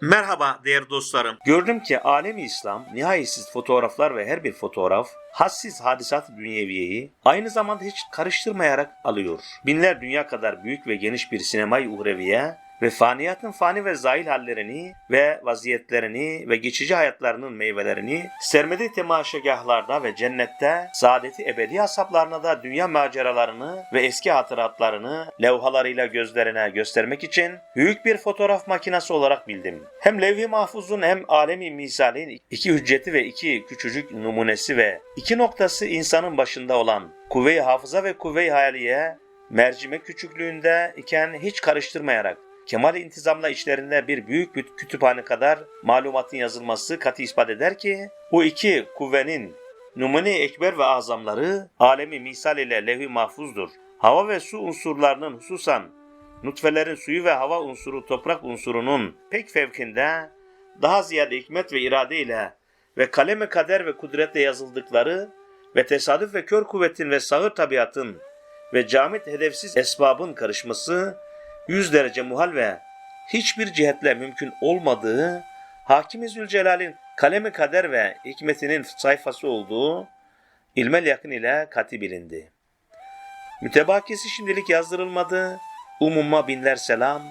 Merhaba değerli dostlarım. Gördüm ki alemi İslam nihayetsiz fotoğraflar ve her bir fotoğraf hassiz hadisat dünyeviyeyi aynı zamanda hiç karıştırmayarak alıyor. Binler dünya kadar büyük ve geniş bir sinemayı uhreviye ve faniyatın fani ve zail hallerini ve vaziyetlerini ve geçici hayatlarının meyvelerini sermedi temaşagahlarda ve cennette saadeti ebedi asaplarına da dünya maceralarını ve eski hatıratlarını levhalarıyla gözlerine göstermek için büyük bir fotoğraf makinesi olarak bildim. Hem levh-i mahfuzun hem alemi misalin iki hücceti ve iki küçücük numunesi ve iki noktası insanın başında olan kuvve-i hafıza ve kuvve-i hayaliye mercimek küçüklüğünde iken hiç karıştırmayarak Kemal intizamla içlerinde bir büyük kütüphane kadar malumatın yazılması katı ispat eder ki bu iki kuvvenin numune ekber ve azamları alemi misal ile levh-i mahfuzdur. Hava ve su unsurlarının hususan nutfelerin suyu ve hava unsuru toprak unsurunun pek fevkinde daha ziyade hikmet ve irade ile ve kaleme kader ve kudretle yazıldıkları ve tesadüf ve kör kuvvetin ve sağır tabiatın ve camit hedefsiz esbabın karışması yüz derece muhal ve hiçbir cihetle mümkün olmadığı Hakimi Zülcelal'in kalemi kader ve hikmetinin sayfası olduğu ilmel yakın ile kati bilindi. Mütebakisi şimdilik yazdırılmadı. Umuma binler selam.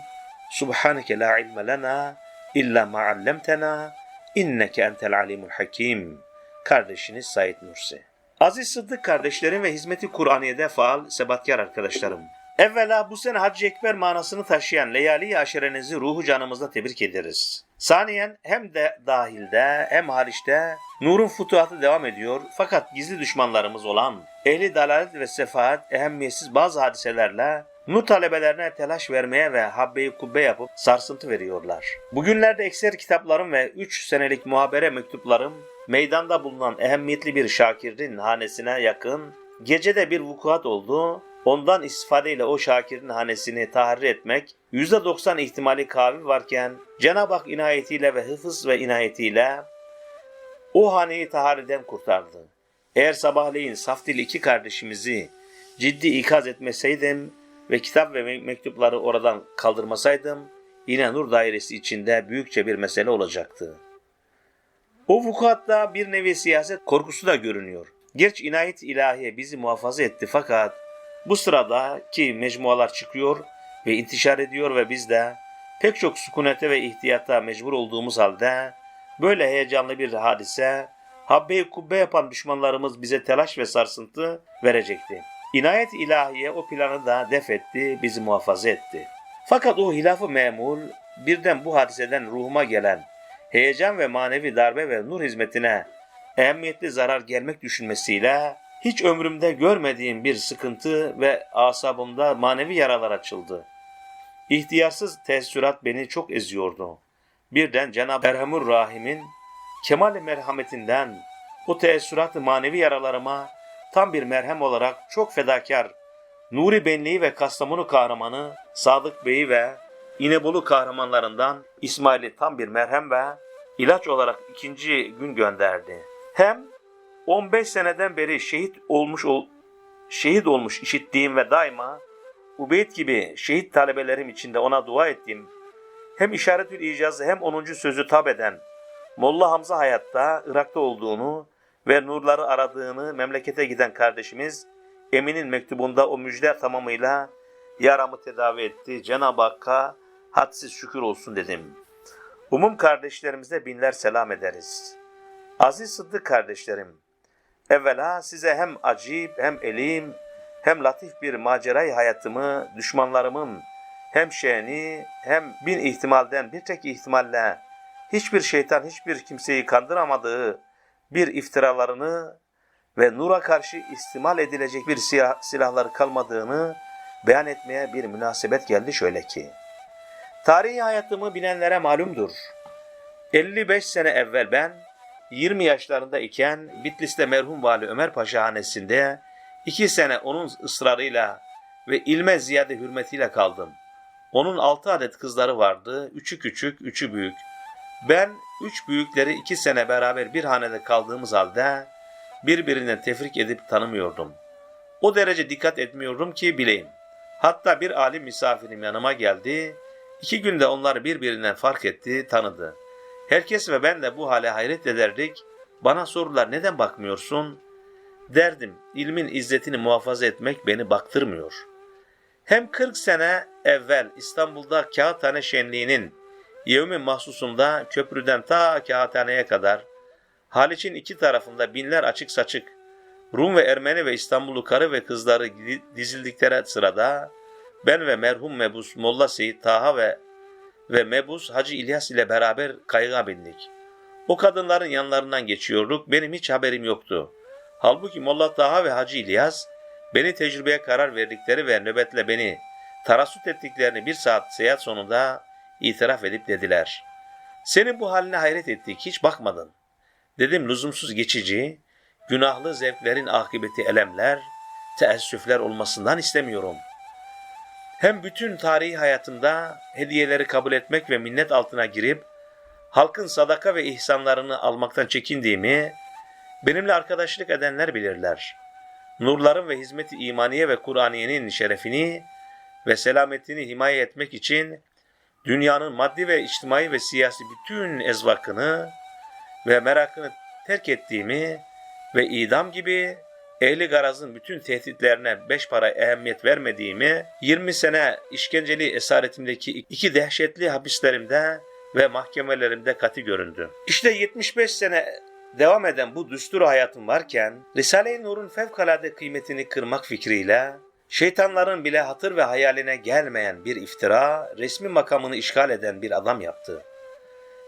Subhaneke la ilme lena illa ma allamtena inneke entel alimul hakim. Kardeşiniz Said Nursi. Aziz Sıddık kardeşlerim ve hizmeti Kur'aniye'de faal sebatkar arkadaşlarım. Evvela bu sene Hacı Ekber manasını taşıyan Leyali aşerenizi ruhu canımızda tebrik ederiz. Saniyen hem de dahilde hem hariçte nurun futuhatı devam ediyor fakat gizli düşmanlarımız olan ehli dalalet ve sefaat ehemmiyetsiz bazı hadiselerle nur talebelerine telaş vermeye ve habbeyi kubbe yapıp sarsıntı veriyorlar. Bugünlerde ekser kitaplarım ve 3 senelik muhabere mektuplarım meydanda bulunan ehemmiyetli bir şakirin hanesine yakın gecede bir vukuat oldu Ondan istifadeyle o Şakir'in hanesini tahrir etmek %90 ihtimali kavi varken Cenab-ı Hak inayetiyle ve hıfız ve inayetiyle o haneyi tahariden kurtardı. Eğer sabahleyin saf dil iki kardeşimizi ciddi ikaz etmeseydim ve kitap ve mektupları oradan kaldırmasaydım yine nur dairesi içinde büyükçe bir mesele olacaktı. O vukuatta bir nevi siyaset korkusu da görünüyor. Gerçi inayet ilahiye bizi muhafaza etti fakat bu sırada ki mecmualar çıkıyor ve intişar ediyor ve biz de pek çok sükunete ve ihtiyata mecbur olduğumuz halde böyle heyecanlı bir hadise habbe kubbe yapan düşmanlarımız bize telaş ve sarsıntı verecekti. İnayet ilahiye o planı da def etti, bizi muhafaza etti. Fakat o hilafı memul birden bu hadiseden ruhuma gelen heyecan ve manevi darbe ve nur hizmetine ehemmiyetli zarar gelmek düşünmesiyle hiç ömrümde görmediğim bir sıkıntı ve asabımda manevi yaralar açıldı. İhtiyarsız tesürat beni çok eziyordu. Birden Cenab-ı Erhamur Rahim'in kemal merhametinden o teessürat manevi yaralarıma tam bir merhem olarak çok fedakar Nuri Benliği ve Kastamonu kahramanı Sadık Bey'i ve İnebolu kahramanlarından İsmail'i tam bir merhem ve ilaç olarak ikinci gün gönderdi. Hem 15 seneden beri şehit olmuş ol, şehit olmuş işittiğim ve daima Ubeyd gibi şehit talebelerim içinde ona dua ettiğim hem işaretül icazı hem 10. sözü tab eden Molla Hamza hayatta Irak'ta olduğunu ve nurları aradığını memlekete giden kardeşimiz Emin'in mektubunda o müjde tamamıyla yaramı tedavi etti. Cenab-ı Hakk'a hadsiz şükür olsun dedim. Umum kardeşlerimize binler selam ederiz. Aziz Sıddık kardeşlerim, Evvela size hem acip hem elim hem latif bir macerayı hayatımı düşmanlarımın hem şeni hem bin ihtimalden bir tek ihtimalle hiçbir şeytan hiçbir kimseyi kandıramadığı bir iftiralarını ve nura karşı istimal edilecek bir silah, silahları kalmadığını beyan etmeye bir münasebet geldi şöyle ki. Tarihi hayatımı bilenlere malumdur. 55 sene evvel ben 20 yaşlarında iken Bitlis'te merhum Vali Ömer Paşa hanesinde iki sene onun ısrarıyla ve ilme ziyade hürmetiyle kaldım. Onun altı adet kızları vardı, üçü küçük, üçü büyük. Ben üç büyükleri iki sene beraber bir hanede kaldığımız halde birbirinden tefrik edip tanımıyordum. O derece dikkat etmiyordum ki bileyim. Hatta bir alim misafirim yanıma geldi. İki günde onları birbirinden fark etti, tanıdı. Herkes ve ben de bu hale hayret ederdik. Bana sorular neden bakmıyorsun? Derdim, ilmin izzetini muhafaza etmek beni baktırmıyor. Hem 40 sene evvel İstanbul'da Kağıthane Şenliği'nin yevmi mahsusunda köprüden ta Kağıthane'ye kadar Haliç'in iki tarafında binler açık saçık Rum ve Ermeni ve İstanbullu karı ve kızları dizildikleri sırada ben ve merhum Mebus Molla Seyit Taha ve ve Mebus Hacı İlyas ile beraber kayığa bindik. O kadınların yanlarından geçiyorduk. Benim hiç haberim yoktu. Halbuki Molla Taha ve Hacı İlyas beni tecrübeye karar verdikleri ve nöbetle beni tarassut ettiklerini bir saat seyahat sonunda itiraf edip dediler. Senin bu haline hayret ettik, hiç bakmadın. Dedim lüzumsuz geçici, günahlı zevklerin akıbeti elemler, teessüfler olmasından istemiyorum. Hem bütün tarihi hayatımda hediyeleri kabul etmek ve minnet altına girip halkın sadaka ve ihsanlarını almaktan çekindiğimi benimle arkadaşlık edenler bilirler. Nurların ve hizmeti imaniye ve Kur'aniyenin şerefini ve selametini himaye etmek için dünyanın maddi ve içtimai ve siyasi bütün ezvakını ve merakını terk ettiğimi ve idam gibi ehli garazın bütün tehditlerine beş para ehemmiyet vermediğimi, 20 sene işkenceli esaretimdeki iki dehşetli hapislerimde ve mahkemelerimde katı göründü. İşte 75 sene devam eden bu düstur hayatım varken, Risale-i Nur'un fevkalade kıymetini kırmak fikriyle, şeytanların bile hatır ve hayaline gelmeyen bir iftira, resmi makamını işgal eden bir adam yaptı.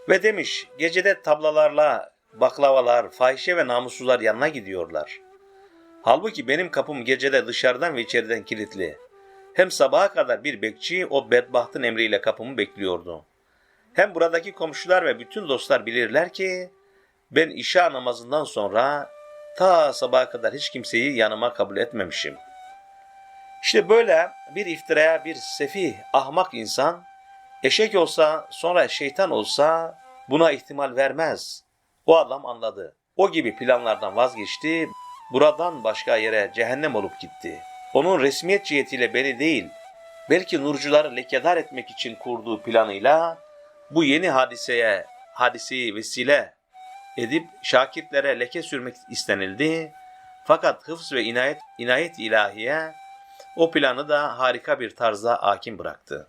Ve demiş, gecede tablalarla baklavalar, fahişe ve namussuzlar yanına gidiyorlar. Halbuki benim kapım gecede dışarıdan ve içeriden kilitli. Hem sabaha kadar bir bekçi o bedbahtın emriyle kapımı bekliyordu. Hem buradaki komşular ve bütün dostlar bilirler ki ben işa namazından sonra ta sabaha kadar hiç kimseyi yanıma kabul etmemişim. İşte böyle bir iftiraya bir sefih, ahmak insan eşek olsa sonra şeytan olsa buna ihtimal vermez. O adam anladı. O gibi planlardan vazgeçti, buradan başka yere cehennem olup gitti. Onun resmiyet cihetiyle beni değil, belki nurcuları lekedar etmek için kurduğu planıyla bu yeni hadiseye, hadiseyi vesile edip şakirtlere leke sürmek istenildi. Fakat hıfz ve inayet, inayet ilahiye o planı da harika bir tarzda hakim bıraktı.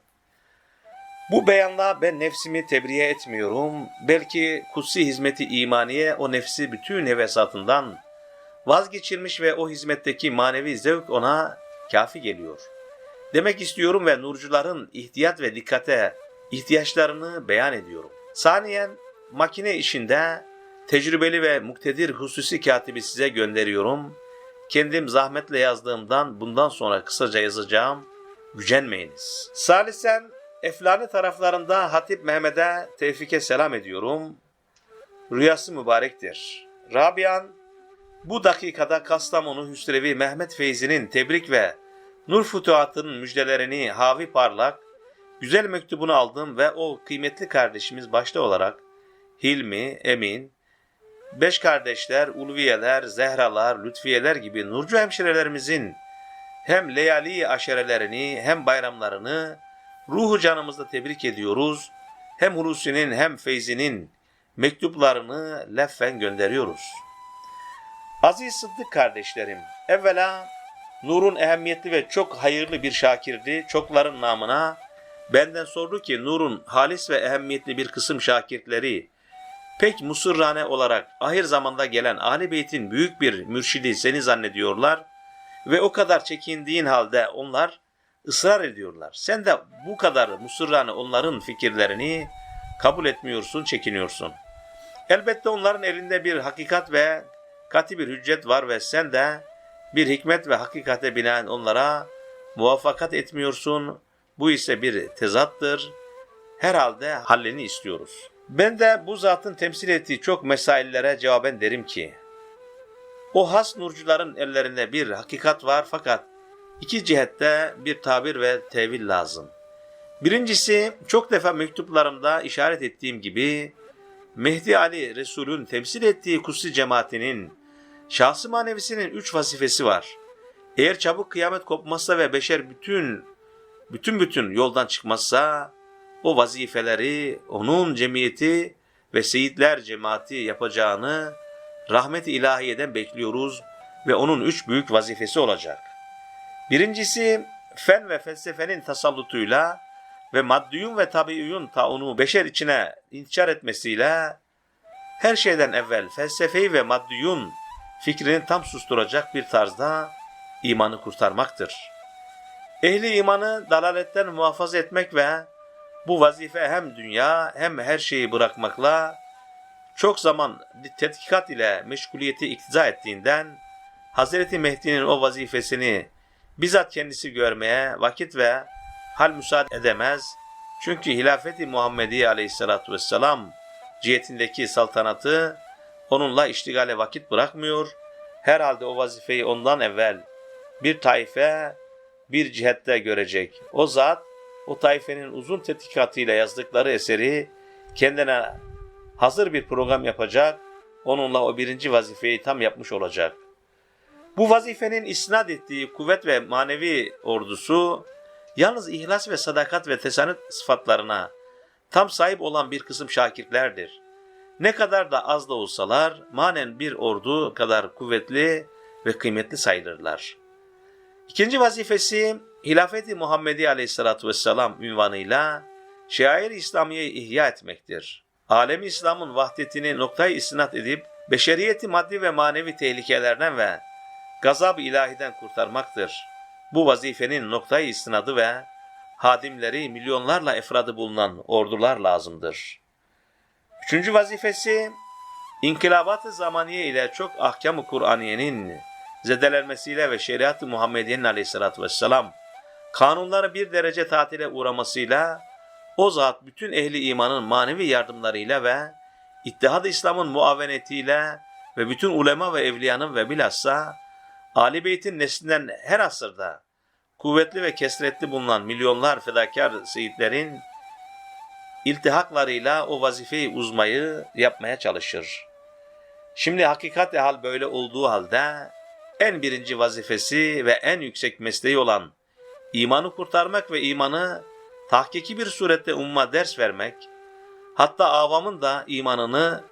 Bu beyanla ben nefsimi tebriye etmiyorum. Belki kutsi hizmeti imaniye o nefsi bütün hevesatından vazgeçirmiş ve o hizmetteki manevi zevk ona kafi geliyor. Demek istiyorum ve nurcuların ihtiyat ve dikkate ihtiyaçlarını beyan ediyorum. Saniyen makine işinde tecrübeli ve muktedir hususi katibi size gönderiyorum. Kendim zahmetle yazdığımdan bundan sonra kısaca yazacağım. Gücenmeyiniz. Salisen Eflani taraflarında Hatip Mehmet'e Tevfik'e selam ediyorum. Rüyası mübarektir. Rabian, bu dakikada Kastamonu Hüsrevi Mehmet Feyzi'nin tebrik ve Nur Futuhatı'nın müjdelerini havi parlak, güzel mektubunu aldım ve o kıymetli kardeşimiz başta olarak Hilmi, Emin, beş kardeşler, Ulviyeler, Zehralar, Lütfiyeler gibi Nurcu hemşirelerimizin hem leyali aşerelerini hem bayramlarını ruhu canımızda tebrik ediyoruz. Hem Hulusi'nin hem Feyzi'nin mektuplarını leffen gönderiyoruz. Aziz Sıddık kardeşlerim, evvela Nur'un ehemmiyetli ve çok hayırlı bir şakirdi. Çokların namına benden sordu ki Nur'un halis ve ehemmiyetli bir kısım şakirtleri pek musurrane olarak ahir zamanda gelen Ahli Beyt'in büyük bir mürşidi seni zannediyorlar ve o kadar çekindiğin halde onlar ısrar ediyorlar. Sen de bu kadar musurrane onların fikirlerini kabul etmiyorsun, çekiniyorsun. Elbette onların elinde bir hakikat ve kati bir hüccet var ve sen de bir hikmet ve hakikate binaen onlara muvaffakat etmiyorsun. Bu ise bir tezattır. Herhalde hallini istiyoruz. Ben de bu zatın temsil ettiği çok mesaillere cevaben derim ki, o has nurcuların ellerinde bir hakikat var fakat iki cihette bir tabir ve tevil lazım. Birincisi çok defa mektuplarımda işaret ettiğim gibi Mehdi Ali Resul'ün temsil ettiği kutsi cemaatinin şahsı manevisinin üç vazifesi var. Eğer çabuk kıyamet kopmazsa ve beşer bütün bütün bütün yoldan çıkmazsa o vazifeleri onun cemiyeti ve seyitler cemaati yapacağını rahmet-i ilahiyeden bekliyoruz ve onun üç büyük vazifesi olacak. Birincisi fen ve felsefenin tasallutuyla ve maddiyun ve tabiiyun taunu beşer içine intişar etmesiyle her şeyden evvel felsefeyi ve maddiyun fikrini tam susturacak bir tarzda imanı kurtarmaktır. Ehli imanı dalaletten muhafaza etmek ve bu vazife hem dünya hem her şeyi bırakmakla çok zaman tetkikat ile meşguliyeti iktiza ettiğinden Hazreti Mehdi'nin o vazifesini bizzat kendisi görmeye vakit ve hal müsaade edemez. Çünkü hilafeti Muhammedi aleyhissalatu vesselam cihetindeki saltanatı onunla iştigale vakit bırakmıyor. Herhalde o vazifeyi ondan evvel bir taife bir cihette görecek. O zat o taifenin uzun tetkikatıyla yazdıkları eseri kendine hazır bir program yapacak, onunla o birinci vazifeyi tam yapmış olacak. Bu vazifenin isnat ettiği kuvvet ve manevi ordusu, yalnız ihlas ve sadakat ve tesanüt sıfatlarına tam sahip olan bir kısım şakirtlerdir. Ne kadar da az da olsalar, manen bir ordu kadar kuvvetli ve kıymetli sayılırlar. İkinci vazifesi, Hilafeti Muhammedi Aleyhisselatü Vesselam ünvanıyla şair İslamiye'yi ihya etmektir. Alemi İslam'ın vahdetini noktayı istinat edip, beşeriyeti maddi ve manevi tehlikelerden ve gazab-ı ilahiden kurtarmaktır. Bu vazifenin noktayı istinadı ve hadimleri milyonlarla efradı bulunan ordular lazımdır. Üçüncü vazifesi, inkılabat-ı zamaniye ile çok ahkam-ı Kur'aniyenin zedelenmesiyle ve şeriat-ı Muhammediye'nin aleyhissalatü vesselam kanunları bir derece tatile uğramasıyla o zat bütün ehli imanın manevi yardımlarıyla ve İttihad-ı İslam'ın muavenetiyle ve bütün ulema ve evliyanın ve bilhassa Ali Beyt'in neslinden her asırda kuvvetli ve kesretli bulunan milyonlar fedakar seyitlerin iltihaklarıyla o vazifeyi uzmayı yapmaya çalışır. Şimdi hakikat hal böyle olduğu halde en birinci vazifesi ve en yüksek mesleği olan imanı kurtarmak ve imanı tahkiki bir surette umma ders vermek, hatta avamın da imanını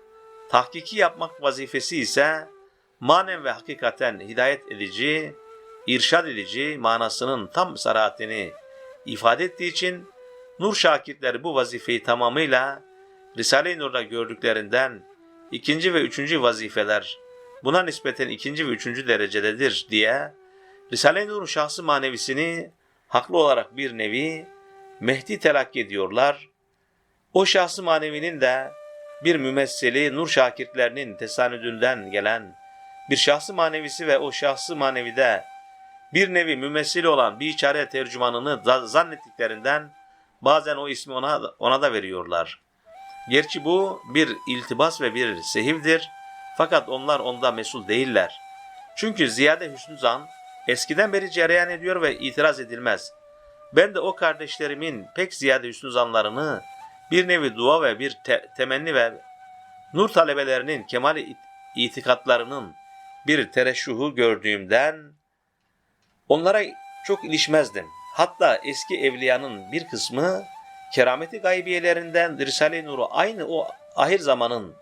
tahkiki yapmak vazifesi ise manen ve hakikaten hidayet edici, irşad edici manasının tam sarahatini ifade ettiği için Nur şakirtleri bu vazifeyi tamamıyla Risale-i Nur'da gördüklerinden ikinci ve üçüncü vazifeler buna nispeten ikinci ve üçüncü derecededir diye Risale-i Nur'un şahsı manevisini haklı olarak bir nevi Mehdi telakki ediyorlar. O şahsı manevinin de bir mümessili Nur şakirtlerinin tesanüdünden gelen bir şahsı manevisi ve o şahsı manevide bir nevi mümessili olan bir içare tercümanını zannettiklerinden bazen o ismi ona, ona da veriyorlar. Gerçi bu bir iltibas ve bir sehivdir fakat onlar onda mesul değiller. Çünkü ziyade hüsnü zan eskiden beri cereyan ediyor ve itiraz edilmez. Ben de o kardeşlerimin pek ziyade hüsnü zanlarını bir nevi dua ve bir te- temenni ve nur talebelerinin kemal itikatlarının bir tereşuhu gördüğümden onlara çok ilişmezdim. Hatta eski evliyanın bir kısmı kerameti gaybiyelerinden Risale-i Nur'u aynı o ahir zamanın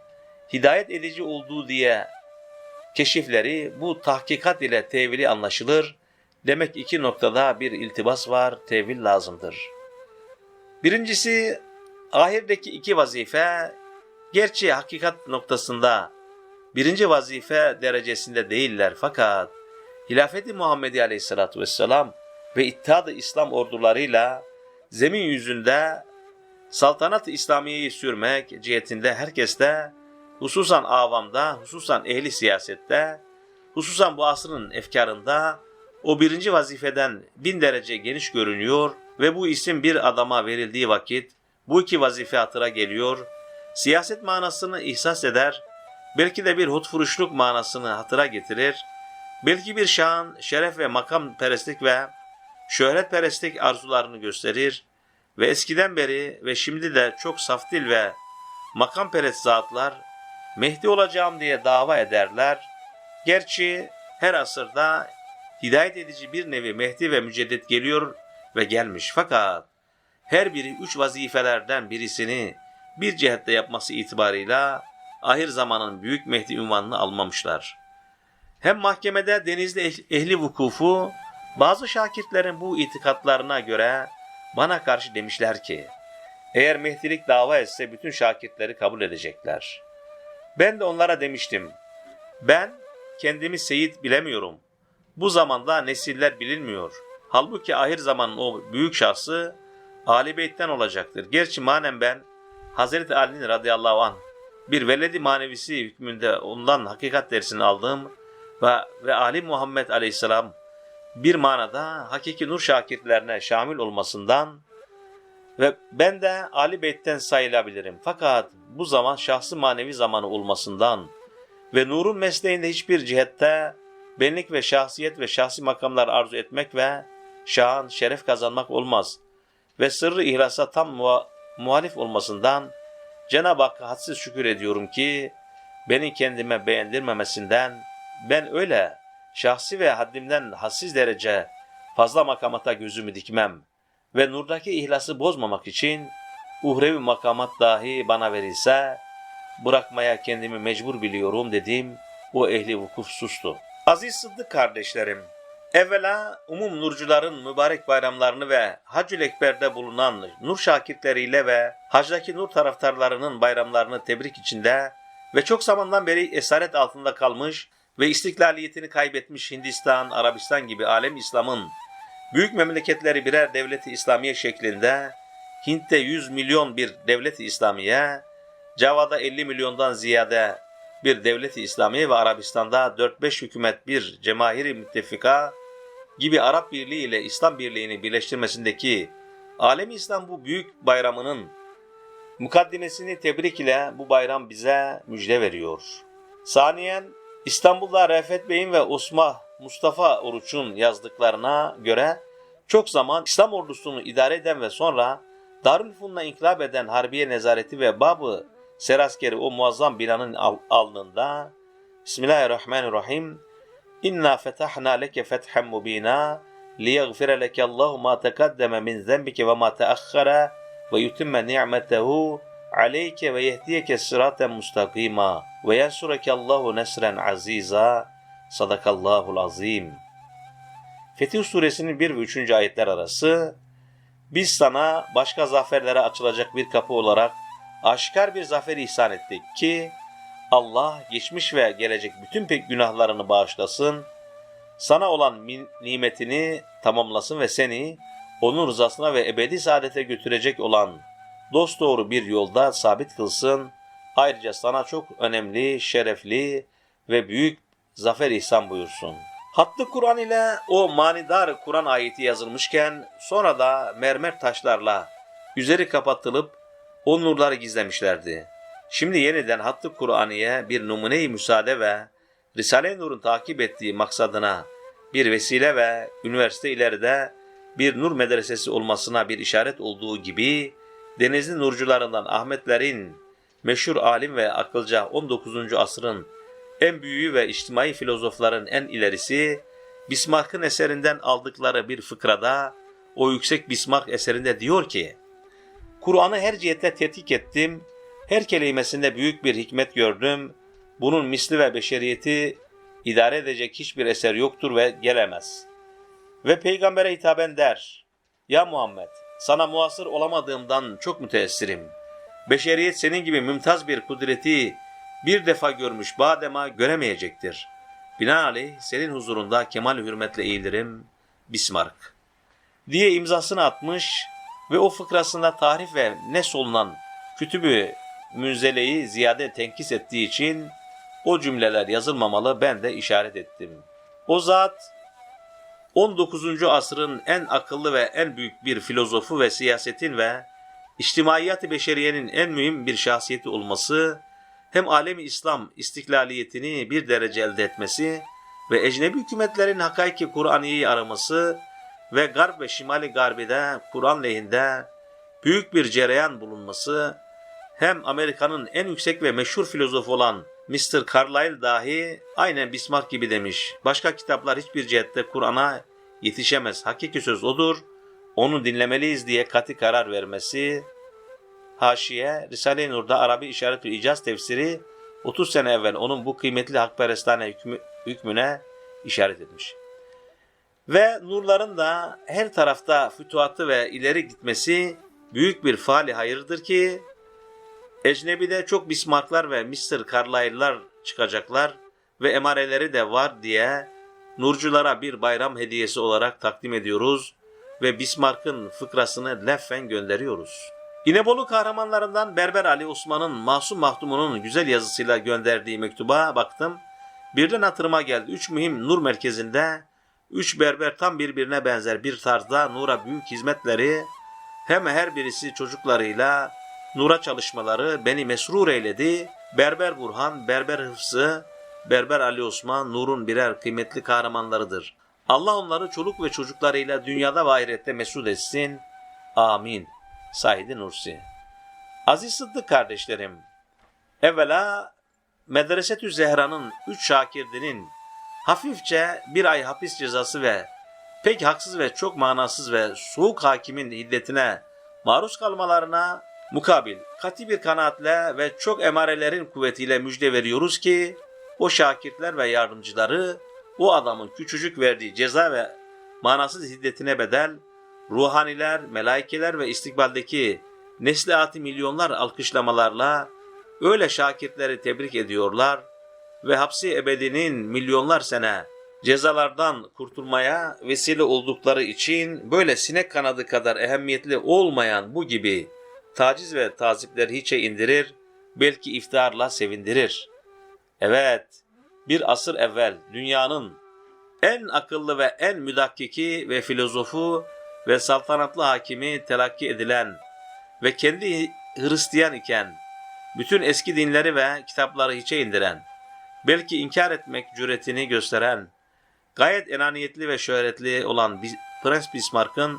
hidayet edici olduğu diye keşifleri bu tahkikat ile tevili anlaşılır. Demek iki noktada bir iltibas var, tevil lazımdır. Birincisi, ahirdeki iki vazife, gerçi hakikat noktasında birinci vazife derecesinde değiller fakat Hilafeti Muhammedi Aleyhisselatü Vesselam ve İttihad-ı İslam ordularıyla zemin yüzünde saltanat-ı İslamiye'yi sürmek cihetinde herkeste, hususan avamda, hususan ehli siyasette, hususan bu asrın efkarında o birinci vazifeden bin derece geniş görünüyor ve bu isim bir adama verildiği vakit bu iki vazife hatıra geliyor, siyaset manasını ihsas eder, belki de bir hutfuruşluk manasını hatıra getirir, belki bir şan, şeref ve makam perestlik ve şöhretperestlik arzularını gösterir ve eskiden beri ve şimdi de çok saftil ve makamperest zatlar Mehdi olacağım diye dava ederler. Gerçi her asırda hidayet edici bir nevi Mehdi ve müceddet geliyor ve gelmiş fakat her biri üç vazifelerden birisini bir cihette yapması itibarıyla ahir zamanın büyük Mehdi ünvanını almamışlar. Hem mahkemede denizli eh- ehli vukufu bazı şakirtlerin bu itikatlarına göre bana karşı demişler ki eğer Mehdilik dava etse bütün şakirtleri kabul edecekler. Ben de onlara demiştim. Ben kendimi seyit bilemiyorum. Bu zamanda nesiller bilinmiyor. Halbuki ahir zamanın o büyük şahsı Ali Beyt'ten olacaktır. Gerçi manen ben Hazreti Ali'nin radıyallahu anh bir veledi manevisi hükmünde ondan hakikat dersini aldım ve, ve Ali Muhammed aleyhisselam bir manada hakiki nur şakirtlerine şamil olmasından ve ben de Ali Beyt'ten sayılabilirim. Fakat bu zaman şahsı manevi zamanı olmasından ve nurun mesleğinde hiçbir cihette benlik ve şahsiyet ve şahsi makamlar arzu etmek ve şan, şeref kazanmak olmaz. Ve sırrı ihlasa tam muha- muhalif olmasından Cenab-ı Hakk'a hadsiz şükür ediyorum ki beni kendime beğendirmemesinden ben öyle şahsi ve haddimden hassiz derece fazla makamata gözümü dikmem ve nurdaki ihlası bozmamak için uhrevi makamat dahi bana verilse bırakmaya kendimi mecbur biliyorum dediğim o ehli vukuf sustu. Aziz Sıddık kardeşlerim, evvela umum nurcuların mübarek bayramlarını ve Hacül Ekber'de bulunan nur şakirtleriyle ve hacdaki nur taraftarlarının bayramlarını tebrik içinde ve çok zamandan beri esaret altında kalmış ve istiklaliyetini kaybetmiş Hindistan, Arabistan gibi alem İslam'ın büyük memleketleri birer devleti İslamiye şeklinde Hint'te 100 milyon bir devleti İslamiye, Cava'da 50 milyondan ziyade bir devleti İslamiye ve Arabistan'da 4-5 hükümet bir cemahiri müttefika gibi Arap Birliği ile İslam Birliği'ni birleştirmesindeki alemi İslam bu büyük bayramının mukaddimesini tebrik ile bu bayram bize müjde veriyor. Saniyen İstanbul'da Refet Bey'in ve Osman Mustafa Oruç'un yazdıklarına göre çok zaman İslam ordusunu idare eden ve sonra Darülfun'la inkılap eden Harbiye Nezareti ve Babı Seraskeri o muazzam binanın al- alnında Bismillahirrahmanirrahim. İnna fetahna leke fethen mubina liyaghfira leke Allahu ma taqaddama min zenbike ve ma teakhkhara ve yutimme ni'metehu aleyke ve yehdiyeke sıraten mustakima ve yansureke Allahu nesren aziza sadakallahul azim. Fetih suresinin 1 ve 3. ayetler arası biz sana başka zaferlere açılacak bir kapı olarak aşikar bir zafer ihsan ettik ki Allah geçmiş ve gelecek bütün pek günahlarını bağışlasın, sana olan nimetini tamamlasın ve seni onun rızasına ve ebedi saadete götürecek olan dosdoğru bir yolda sabit kılsın. Ayrıca sana çok önemli, şerefli ve büyük zafer ihsan buyursun. Hattı Kur'an ile o manidar Kur'an ayeti yazılmışken sonra da mermer taşlarla üzeri kapatılıp o nurları gizlemişlerdi. Şimdi yeniden hattı Kur'aniye bir numune-i müsaade ve Risale-i Nur'un takip ettiği maksadına bir vesile ve üniversite ileride bir nur medresesi olmasına bir işaret olduğu gibi Denizli nurcularından Ahmetlerin meşhur alim ve akılca 19. asrın en büyüğü ve içtimai filozofların en ilerisi Bismarck'ın eserinden aldıkları bir fıkrada o yüksek Bismarck eserinde diyor ki Kur'an'ı her cihette tetkik ettim. Her kelimesinde büyük bir hikmet gördüm. Bunun misli ve beşeriyeti idare edecek hiçbir eser yoktur ve gelemez. Ve peygambere hitaben der. Ya Muhammed, sana muasır olamadığımdan çok müteessirim. Beşeriyet senin gibi mümtaz bir kudreti bir defa görmüş badema göremeyecektir. Binaenaleyh senin huzurunda kemal hürmetle eğilirim. Bismarck. Diye imzasını atmış ve o fıkrasında tarif ve nes olunan kütübü münzeleyi ziyade tenkis ettiği için o cümleler yazılmamalı ben de işaret ettim. O zat 19. asrın en akıllı ve en büyük bir filozofu ve siyasetin ve içtimaiyat-ı beşeriyenin en mühim bir şahsiyeti olması, hem alemi İslam istiklaliyetini bir derece elde etmesi ve ecnebi hükümetlerin hakaiki Kur'aniyeyi araması ve Garp ve Şimali Garbi'de Kur'an lehinde büyük bir cereyan bulunması, hem Amerika'nın en yüksek ve meşhur filozofu olan Mr. Carlyle dahi aynen Bismarck gibi demiş. Başka kitaplar hiçbir cihette Kur'an'a yetişemez. Hakiki söz odur. onu dinlemeliyiz diye katı karar vermesi, Haşiye, Risale-i Nur'da Arabi İşaret-ü İcaz tefsiri 30 sene evvel onun bu kıymetli hakperestane hükmü, hükmüne işaret etmiş. Ve nurların da her tarafta fütuhatı ve ileri gitmesi büyük bir faali hayırdır ki Ecnebi'de çok Bismarcklar ve Mr. Carlyle'lar çıkacaklar ve emareleri de var diye nurculara bir bayram hediyesi olarak takdim ediyoruz ve Bismarck'ın fıkrasını leffen gönderiyoruz. İnebolu kahramanlarından Berber Ali Osman'ın Masum Mahdum'unun güzel yazısıyla gönderdiği mektuba baktım. Birden hatırıma geldi. Üç mühim nur merkezinde üç berber tam birbirine benzer bir tarzda nura büyük hizmetleri hem her birisi çocuklarıyla nura çalışmaları beni mesrur eyledi. Berber Burhan, Berber Hıfzı, Berber Ali Osman nurun birer kıymetli kahramanlarıdır. Allah onları çoluk ve çocuklarıyla dünyada ve ahirette mesut etsin. Amin. Said Nursi Aziz Sıddık kardeşlerim, evvela Medresetü Zehra'nın üç şakirdinin hafifçe bir ay hapis cezası ve pek haksız ve çok manasız ve soğuk hakimin hiddetine maruz kalmalarına mukabil kati bir kanaatle ve çok emarelerin kuvvetiyle müjde veriyoruz ki o şakirtler ve yardımcıları o adamın küçücük verdiği ceza ve manasız hiddetine bedel ruhaniler, melaikeler ve istikbaldeki nesli milyonlar alkışlamalarla öyle şakirtleri tebrik ediyorlar ve hapsi ebedinin milyonlar sene cezalardan kurtulmaya vesile oldukları için böyle sinek kanadı kadar ehemmiyetli olmayan bu gibi taciz ve tazipleri hiçe indirir, belki iftarla sevindirir. Evet, bir asır evvel dünyanın en akıllı ve en müdakkiki ve filozofu ve saltanatlı hakimi telakki edilen ve kendi Hristiyan iken bütün eski dinleri ve kitapları hiçe indiren, belki inkar etmek cüretini gösteren, gayet enaniyetli ve şöhretli olan Prens Bismarck'ın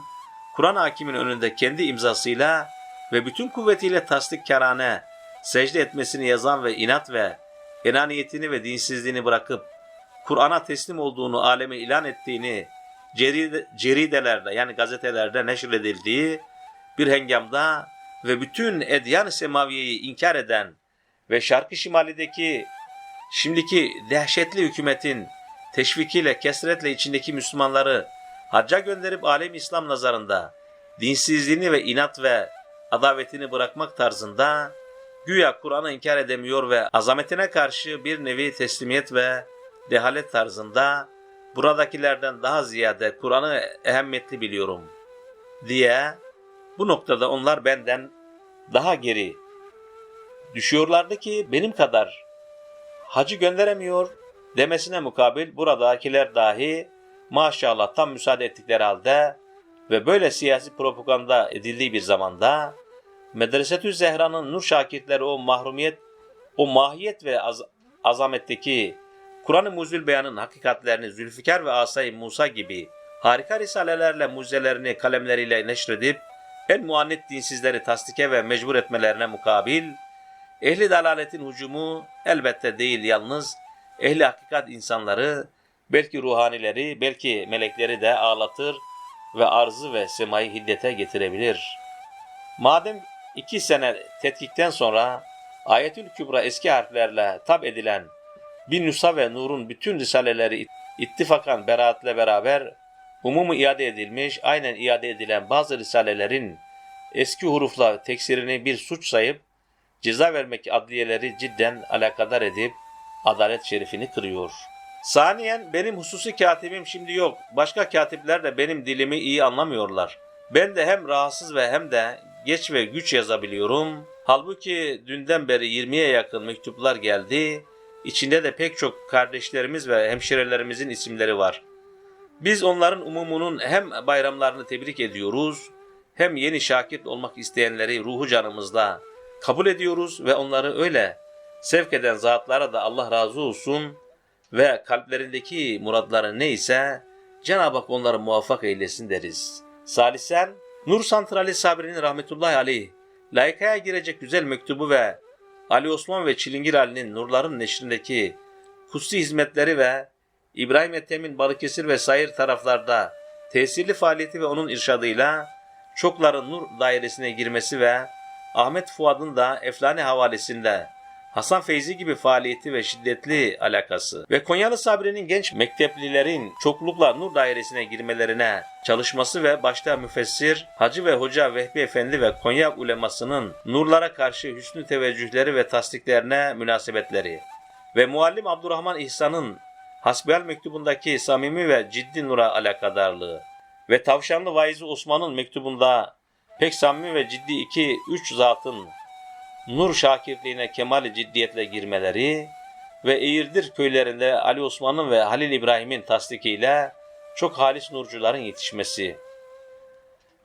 Kur'an hakimin önünde kendi imzasıyla ve bütün kuvvetiyle tasdikkarane secde etmesini yazan ve inat ve enaniyetini ve dinsizliğini bırakıp Kur'an'a teslim olduğunu aleme ilan ettiğini ceride, ceridelerde yani gazetelerde neşredildiği bir hengamda ve bütün edyan-ı semaviyeyi inkar eden ve şarkı şimalideki şimdiki dehşetli hükümetin teşvikiyle kesretle içindeki Müslümanları hacca gönderip alem İslam nazarında dinsizliğini ve inat ve adavetini bırakmak tarzında güya Kur'an'ı inkar edemiyor ve azametine karşı bir nevi teslimiyet ve dehalet tarzında buradakilerden daha ziyade Kur'an'ı ehemmiyetli biliyorum diye bu noktada onlar benden daha geri düşüyorlardı ki benim kadar hacı gönderemiyor demesine mukabil buradakiler dahi maşallah tam müsaade ettikleri halde ve böyle siyasi propaganda edildiği bir zamanda Medresetü Zehra'nın nur şakirtleri o mahrumiyet, o mahiyet ve az, azametteki Kur'an-ı Muzül Beyan'ın hakikatlerini Zülfikar ve Asay Musa gibi harika risalelerle muzelerini kalemleriyle neşredip en muannet dinsizleri tasdike ve mecbur etmelerine mukabil, ehli dalaletin hücumu elbette değil yalnız ehli hakikat insanları, belki ruhanileri, belki melekleri de ağlatır ve arzı ve semayı hiddete getirebilir. Madem iki sene tetkikten sonra Ayetül Kübra eski harflerle tab edilen bin Nusa ve Nur'un bütün risaleleri ittifakan beraatle beraber umumu iade edilmiş, aynen iade edilen bazı risalelerin eski hurufla teksirini bir suç sayıp ceza vermek adliyeleri cidden alakadar edip adalet şerifini kırıyor. Saniyen benim hususi katibim şimdi yok. Başka katipler de benim dilimi iyi anlamıyorlar. Ben de hem rahatsız ve hem de geç ve güç yazabiliyorum. Halbuki dünden beri 20'ye yakın mektuplar geldi. İçinde de pek çok kardeşlerimiz ve hemşirelerimizin isimleri var. Biz onların umumunun hem bayramlarını tebrik ediyoruz, hem yeni şakit olmak isteyenleri ruhu canımızda kabul ediyoruz ve onları öyle sevk eden zatlara da Allah razı olsun ve kalplerindeki muradları neyse Cenab-ı Hak onları muvaffak eylesin deriz. Salisen, Nur Santrali Sabri'nin rahmetullahi aleyh, layıkaya girecek güzel mektubu ve Ali Osman ve Çilingir Ali'nin Nurların neşrindeki kutsi hizmetleri ve İbrahim Ethem'in Balıkesir ve sayır taraflarda tesirli faaliyeti ve onun irşadıyla çokların nur dairesine girmesi ve Ahmet Fuad'ın da Eflane havalesinde Hasan Feyzi gibi faaliyeti ve şiddetli alakası ve Konyalı Sabri'nin genç mekteplilerin çoklukla nur dairesine girmelerine çalışması ve başta müfessir, hacı ve hoca Vehbi Efendi ve Konya ulemasının nurlara karşı hüsnü teveccühleri ve tasdiklerine münasebetleri ve muallim Abdurrahman İhsan'ın Hasbihal mektubundaki samimi ve ciddi nura alakadarlığı ve Tavşanlı Vaizi Osman'ın mektubunda pek samimi ve ciddi iki üç zatın nur şakirliğine kemali ciddiyetle girmeleri ve Eğirdir köylerinde Ali Osman'ın ve Halil İbrahim'in tasdikiyle çok halis nurcuların yetişmesi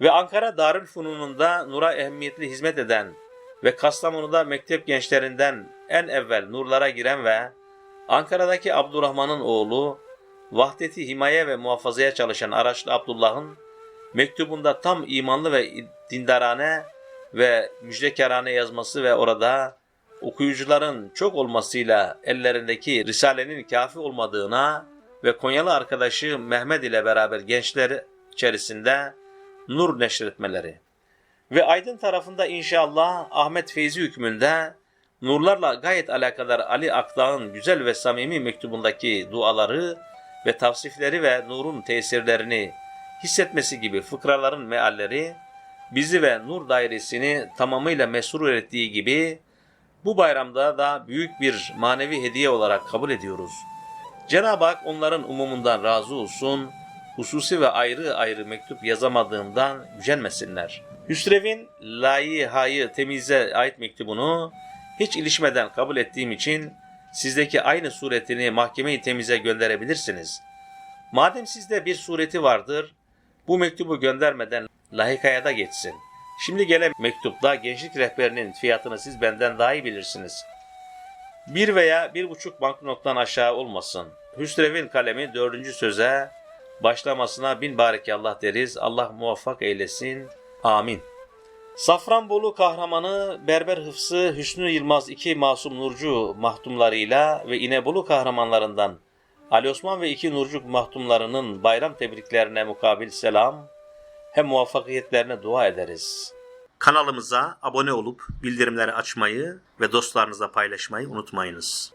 ve Ankara Darülfunun'unda nura ehemmiyetli hizmet eden ve Kastamonu'da mektep gençlerinden en evvel nurlara giren ve Ankara'daki Abdurrahman'ın oğlu vahdeti himaye ve muhafazaya çalışan Araçlı Abdullah'ın mektubunda tam imanlı ve dindarane ve müjdekarane yazması ve orada okuyucuların çok olmasıyla ellerindeki Risale'nin kafi olmadığına ve Konyalı arkadaşı Mehmet ile beraber gençler içerisinde nur neşretmeleri. Ve Aydın tarafında inşallah Ahmet Feyzi hükmünde nurlarla gayet alakadar Ali Akdağ'ın güzel ve samimi mektubundaki duaları ve tavsifleri ve nurun tesirlerini hissetmesi gibi fıkraların mealleri bizi ve nur dairesini tamamıyla mesrur ettiği gibi bu bayramda da büyük bir manevi hediye olarak kabul ediyoruz. Cenab-ı Hak onların umumundan razı olsun, hususi ve ayrı ayrı mektup yazamadığımdan gücenmesinler. Hüsrev'in layihayı temize ait mektubunu hiç ilişmeden kabul ettiğim için sizdeki aynı suretini mahkemeyi temize gönderebilirsiniz. Madem sizde bir sureti vardır, bu mektubu göndermeden lahikaya geçsin. Şimdi gelen mektupta gençlik rehberinin fiyatını siz benden daha iyi bilirsiniz. Bir veya bir buçuk banknottan aşağı olmasın. Hüsrev'in kalemi dördüncü söze başlamasına bin barekallah deriz. Allah muvaffak eylesin. Amin. Safranbolu kahramanı Berber Hıfsı Hüsnü Yılmaz iki masum nurcu mahtumlarıyla ve İnebolu kahramanlarından Ali Osman ve iki nurcu mahtumlarının bayram tebriklerine mukabil selam hem muvaffakiyetlerine dua ederiz. Kanalımıza abone olup bildirimleri açmayı ve dostlarınızla paylaşmayı unutmayınız.